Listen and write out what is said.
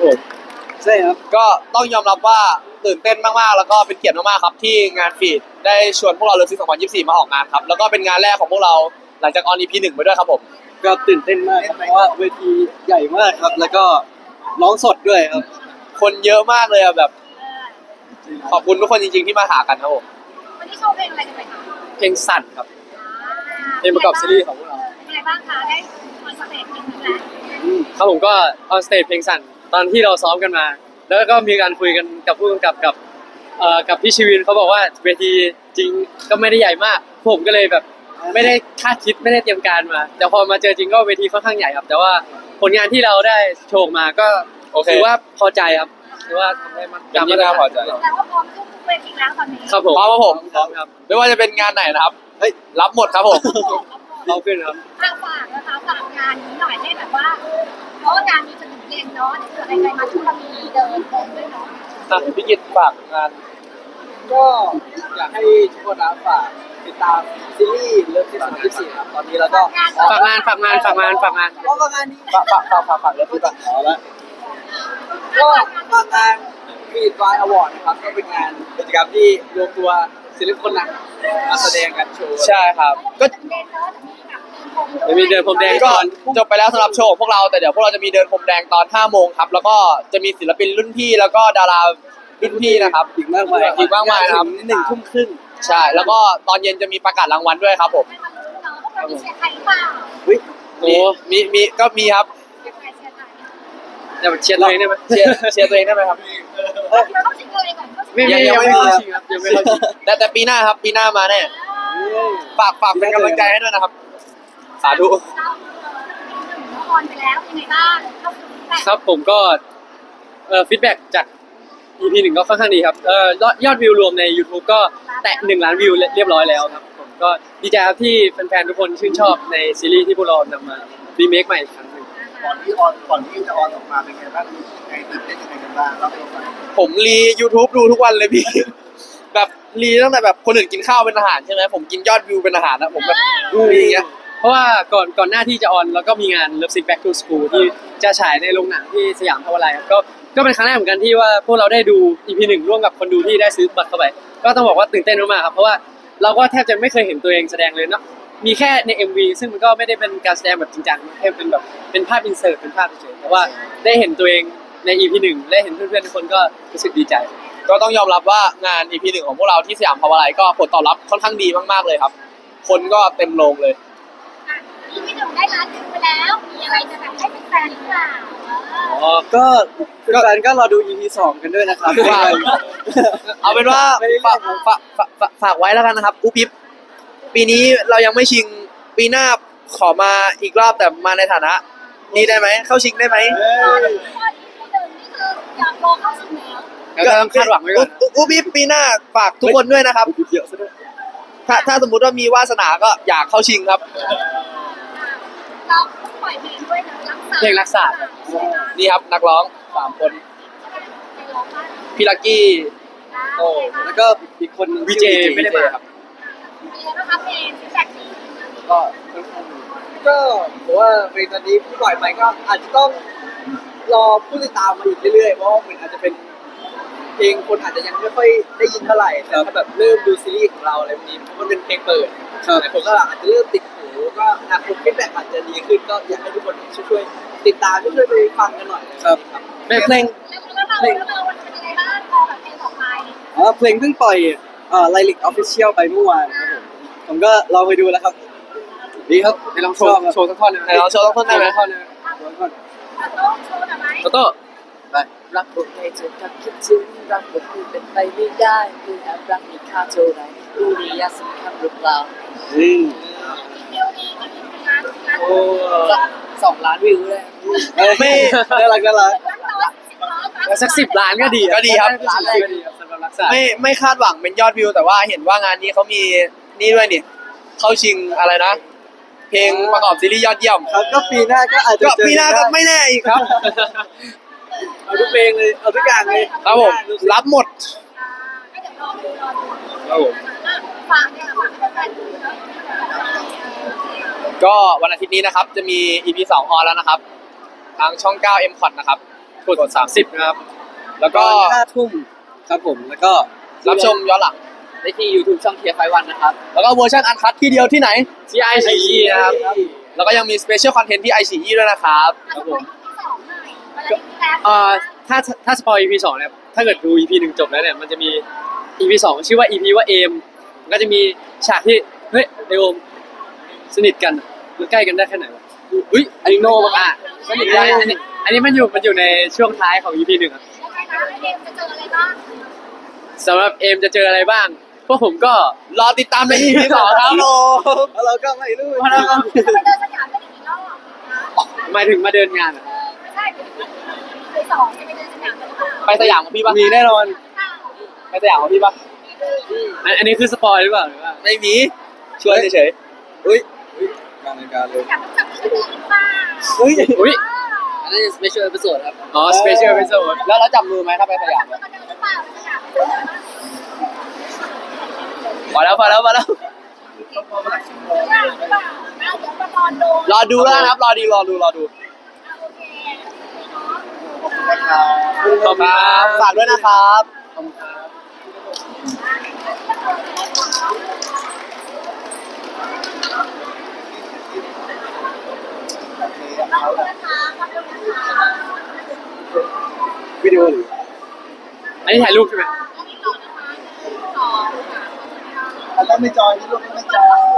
ครับผม ใช่ครับ ก็ต้องยอมรับว่าตื่นเต้นมากๆ แล้วก็เป็นเกียรติมากๆ ครับ ที่งานฟีดได้ชวนพวกเราเลยซี2024 มาออกงานครับ แล้วก็เป็นงานแรกของพวกเราหลังจากออน EP หนึ่งไปด้วยครับผม ก็ตื่นเต้นมากครับเพราะว่าเวทีใหญ่มากครับ แล้วก็ร้องสดด้วยครับ คนเยอะมากเลยอะแบบ ขอบคุณทุกคนจริงๆ ที่มาหากันครับผม วันนี้โชว์เพลงอะไรกันไปคะเพลงสั่นครับ เพลงประกอบซีรีส์ของพวกเรา เป็นไงบ้างคะได้คอนเสิร์ตเพลงนี้แล้วครับผมก็ออนสเตจเพลงสั่น ตอนที่เราซ้อมกันมา แล้วก็มีการคุยกันกับผู้กำกับกับเอ่อกับพี่ชีวินเขาบอกว่าเวทีจริงก็ไม่ได้ใหญ่มาก ผมก็เลยแบบไม่ได้คาดคิดไม่ได้เตรียมการมา แต่พอมาเจอจริงก็เวทีค่อนข้างใหญ่ครับ แต่ว่าผลงานที่เราได้โชว์ออกมาก็โอเค ถือว่าพอใจครับถือว่าทำได้มากยังไม่น่าพอใจ แต่ว่าพร้อมทุกเวทีแล้วตอนนี้ครับผมพร้อมครับผม พร้อมครับไม่ว่าจะเป็นงานไหนนะครับเฮ้ยรับหมดครับผมเราขึ้นครับ ทางฝากนะคะฝากงานนี้หน่อยให้แบบว่าเพราะว่างานนี้จะถึง เย็นเนาะเดี๋ยวใครๆมาทุกคนมีเดินชมด้วยเนาะอะพี่กิตฝากงาน ก็อยากให้ทุกคนนะฝากติดตามซีรีส์เลิฟที่สองที่สี่ครับตอนนี้แล้วก็ฝากงานฝากงานฝากงานฝากงานก็ประมาณนี้ฝากฝากฝากฝากฝากแล้วพี่ปะเอาละก็ฝากงานมีดวายอวอร์ดนะครับก็เป็นงานกิจกรรมที่รวมตัวศิลปินคนหนักมาแสดงกันโชว์ ใช่ครับ ก็ก็เย็นเนาะแต่มีแบบ เดี๋ยวมีเดินพรมแดงก็ก่อน จบไปแล้วสำหรับโชว์ของพวกเราแต่เดี๋ยวพวกเราจะมีเดินพรมแดงตอน5โมงครับ แล้วก็จะมีศิลปินรุ่นพี่แล้วก็ดารารุ่นพี่นะครับ อีกมากมายอีกมากมายนะครับถึงหนึ่งทุ่มครึ่งใช่ แล้วก็ตอนเย็นจะมีประกาศรางวัลด้วยครับผมให้มาลุ้นเนาะว่าเรามีเชียร์ใครหรือเปล่าโอ้มีมีมีก็มีครับเชียร์ใครเชียร์ใครเดี๋ยวเชียร์ตัวเองได้ไหมเชียร์เชียร์ตัวเองได้ไหมครับ เราต้องชิงตัวเองก่อนต้องชิงไม่ตัวไม่เองยังยังไม่ไม่มีเข้าชิงครับยังไม่เข้าชิงแต่แต่ปีหน้าครับปีหน้ามาแน่ฝากฝากเป็นกำลังใจให้ด้วยนะครับ สาธุเราเออละครไปแล้วยังไงบ้างเข้าสู่แปดครับผมก็เอ่อฟีดแบ็กจาก EP หนึ่งก็ค่อนข้างดีครับเอ่อยอดวิวรวมใน YouTube ก็แตะหนึ่งล้านวิวเรียบร้อยแล้วครับผมก็ดีใจครับที่แฟนๆทุกคนชื่นชอบในซีรีส์ที่พวกเรานำมารีเมคใหม่อีกครั้งหนึ่งก่อนที่ออนก่อนที่จะออนออกมาเป็นไงบ้างรู้สึกไงตื่นเต้นยังไงกันบ้างเล่าให้เราฟังผมรี YouTube ดูทุกวันเลยพี่ แบบรีตั้งแต่แบบคนอื่นกินข้าวเป็นอาหารใช่ไหมผมกินยอดวิวเป็นอาหารนะผมแบบรีอย่างเงี้ย เพราะว่าก่อนก่อนหน้าที่จะออนแล้วก็มีงาน Love Sick Back to School ที่จะฉายในโรงหนังที่สยามพาวไลครับก็ก็เป็นครั้งแรกเหมือนกันที่ว่าพวกเราได้ดู EP หนึ่งร่วมกับคนดูที่ได้ซื้อบัตรเข้าไป ก็ต้องบอกว่าตื่นเต้นมากๆครับเพราะว่าเราก็แทบจะไม่เคยเห็นตัวเองแสดงเลยเนาะมีแค่ใน MV ซึ่งมันก็ไม่ได้เป็นการแสดงแบบจริงจังแค่เป็นแบบเป็นภาพอินเสิร์ตเป็นภาพเฉยๆแต่ว่าได้เห็นตัวเองใน EP หนึ่งได้เห็นเพื่อนๆทุกคนก็รู้สึกดีใจ ก็ต้องยอมรับว่างาน EP หนึ่งของพวกเราที่สยามพาวไลก็ผลตอบรับค่อนข้างดีมากๆเลยครับ คนก็เต็มโรงเลย ได้ร้านหนึ่งไปแล้ว มีอะไรจะแบบให้เป็นแฟนหรือเปล่าเอออ๋อก็แฟนๆก็รอดู EP สองกันด้วยนะครับฝากเอาเป็นว่าไม่ได้ฝากฝากฝากฝากฝากไว้แล้วกันนะครับอุปิปปีนี้เรายังไม่ชิงปีหน้าขอมาอีกรอบแต่มาในฐานะ นี้ได้ไหมเข้าชิงได้ไหมตอนที่พี่หนึ่งนี่คืออยากรอเข้าชิงแล้วก็ต้องคาดหวังไว้ก่อนอุอุปิปปีหน้าฝากทุกคนด้วยนะครับ เยอะซะด้วยถ้าถ้าสมมุติว่ามีวาสนาก็อยากเข้าชิงครับ เราปล่อยเพลงด้วยนะรักษาเพลงรักษานี่ครับนักร้องสามคนพี่ลักกี้โอ้แล้วก็อีกคนหนึงวีเจไม่ได้มาครับ มีแล้วนะคะเพลงฟีดแบ็กดีก็ค่อนข้างดีก็ผมว่าเพลงตอนนี้ที่ปล่อยไปก็อาจจะต้องรอผู้ติดตามมาอีกเรื่อยๆเพราะว่ามันอาจจะเป็นเพลงคนอาจจะยังไม่ค่อยได้ยินเท่าไหร่แต่ถ้าแบบเริ่มดูซีรีส์ของเราอะไรแบบนี้มันเป็นเพลงเปิด หลายคนก็อาจจะเริ่มติดหูก็อนาคตฟีดแบ็กอาจจะดีขึ้นก็อยากให้ทุกคนช่วยๆติดตามช่วยๆไปฟังกันหน่อยครับแม่เพลงแล้วเราแล้วเรามันเป็นยังไงบ้างพอแบบเพลงออกไปอ๋อเพลงเพิ่งปล่อยเอ่อไลลิกออฟฟิเชียลไปเมื่อวานครับผมผมก็ลองไปดูแล้วครับ ดีครับไปลองโชว์โชว์สักท่อนหนึงไหนลองโชว์สักท่อนได้ไหมท่อนหนึงแล้วก็เราต้องโชว์หน่อยไหมโตโต้รักบทให้เธอทักคิดถึงรักบทที่เป็นไปไม่ได้คือแอบรักมีค่าเท่าไรรู้ระยะสำคัญหรือเปล่าอืมเดียวดีมั นมีร้านร้านโอ้สองล้านวิวเลยไม่น่ารักน่ารักร้านร้อยสิบร้อยร้านแล้วสักสิบล้านก็ดีก็ดีครับ ล้านแรกก็ดีครับสำหรับรักษาไม่ไม่คาดหวังเป็นยอดวิว แต่ว่าเห็นว่างานนี้เขามีนี่ด้วยนี่เข้าชิงอะไรนะ เพลงประกอบซีรีส์ยอดเยี่ยมครับก็ปีหน้าก็อาจจะก็เจอปีหน้าก็ไม่แน่อีกครับ เอาทุกเพลงเลย เอาทุกอย่างเลยครับผมรับหมดให้เดี๋ยว รอดูรอดูครับผม ฝากเนี่ยฝากให้แฟนๆดูนะก็วันอาทิตย์นี้นะครับ จะมี EP 2ออนแล้วนะครับ ทางช่อง 9 m c o t นะครับกด30 นะครับ แล้วก็ก็ห้าทุ่มครับผมแล้วก็รับชมย้อนหลัง ได้ที่ YouTube ช่องเทียร์ไฟวันนะครับแล้วก็เวอร์ชันอันคัดที่เดียวที่ไหน ที่ไอซีนะครับ แล้วก็ยังมีสเปเชียลคอนเทนต์ที่ไอชีด้วยนะครับ ครับผมสองหน่อยอะไรที่แล้ว เอ่อถ้าถ้าสปอย EP สองเนี่ย ถ้าเกิดดู EP หนึ่งจบแล้วเนี่ยมันจะมี EP สองชื่อว่า EP ว่าเอมมันก็จะมีฉากที่เฮ้ยไอโอมสนิทกันมันใกล้กันได้แค่ไหนวะอุ้ยอันนี้โน่อะสนิทได้อันนี้อันนี้มันอยู่มันอยู่ในช่วงท้ายของ EP หนึ่งอะยังไงนะเอมจะเจออะไรบ้างสำหรับเอมจะเจออะไรบ้างพวกผมก็รอติดตามใน EP สองครับผมแล้วเราก็ไม่รู้จะไปเดินสยามกันอีกกี่รอบหมายถึงมาเดินงานอะเออไม่ใช่ไปสองจะไปเดิน ไปสยามกับพี่ปะมีแน่นอน ไปสยามกับพี่ปะอันอันนี้คือสปอยหรือเปล่าหรือว่าไม่มีชวนเฉยอุ้ยการรายการเลยอยากจับมือกันหรือเปล่าอุ้ยอุ้ยอันนั้นจะ special episode ครับอ๋อ special episode ๆแล้วเราจับมือไหมถ้าไปสยามจับมือกันเดินหรือเปล่าสยามเดินหรือเปล่าพอแล้วพอแล้วพอแล้วหรือเปล่าเดี๋ยวมารอดูรอดูแล้วนะครับ รอดีรอดูรอดู โอเคเนาะ ขอบคุณครับฝากด้วยนะครับวิดีโอหรืออันนี้ถ่ายรูปใช่ไหมอันนั้นไม่จอยนี่ลูกไม่จอย